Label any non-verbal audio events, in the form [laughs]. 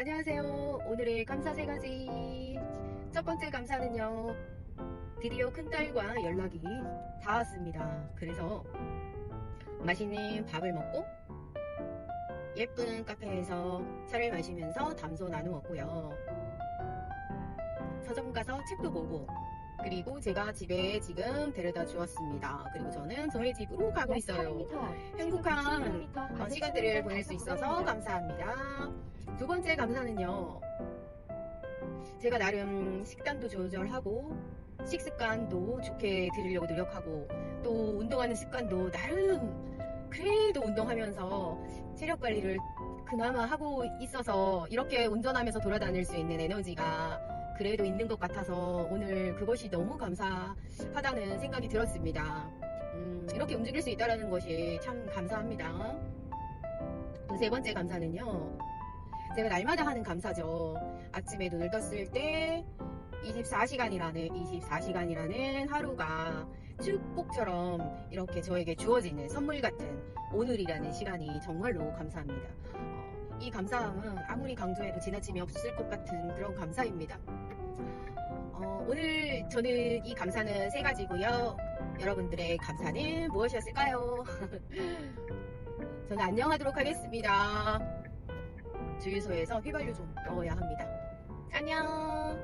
안녕하세요. 오늘의 감사 세 가지. 첫 번째 감사는요. 드디어 큰딸과 연락이 닿았습니다. 그래서 맛있는 밥을 먹고 예쁜 카페에서 차를 마시면서 담소 나누었고요. 서점 가서 책도 보고 그리고 제가 집에 지금 데려다 주었습니다. 그리고 저는 저희 집으로 가고 있어요. 행복한 어, 시간들을 보낼 수 있어서 감사합니다. 두 번째 감사는요. 제가 나름 식단도 조절하고 식습관도 좋게 들으려고 노력하고 또 운동하는 습관도 나름 그래도 운동하면서 체력 관리를 그나마 하고 있어서 이렇게 운전하면서 돌아다닐 수 있는 에너지가 그래도 있는 것 같아서 오늘 그것이 너무 감사하다는 생각이 들었습니다. 음, 이렇게 움직일 수 있다는 것이 참 감사합니다. 또세 번째 감사는요. 제가 날마다 하는 감사죠. 아침에 눈을 떴을 때 24시간이라는 24시간이라는 하루가 축복처럼 이렇게 저에게 주어지는 선물 같은 오늘이라는 시간이 정말로 감사합니다. 어, 이 감사함은 아무리 강조해도 지나침이 없을 것 같은 그런 감사입니다. 어, 오늘 저는 이 감사는 세 가지고요. 여러분들의 감사는 무엇이었을까요? [laughs] 저는 안녕하도록 하겠습니다. 주유소에서 휘발유 좀 넣어야 합니다. 안녕!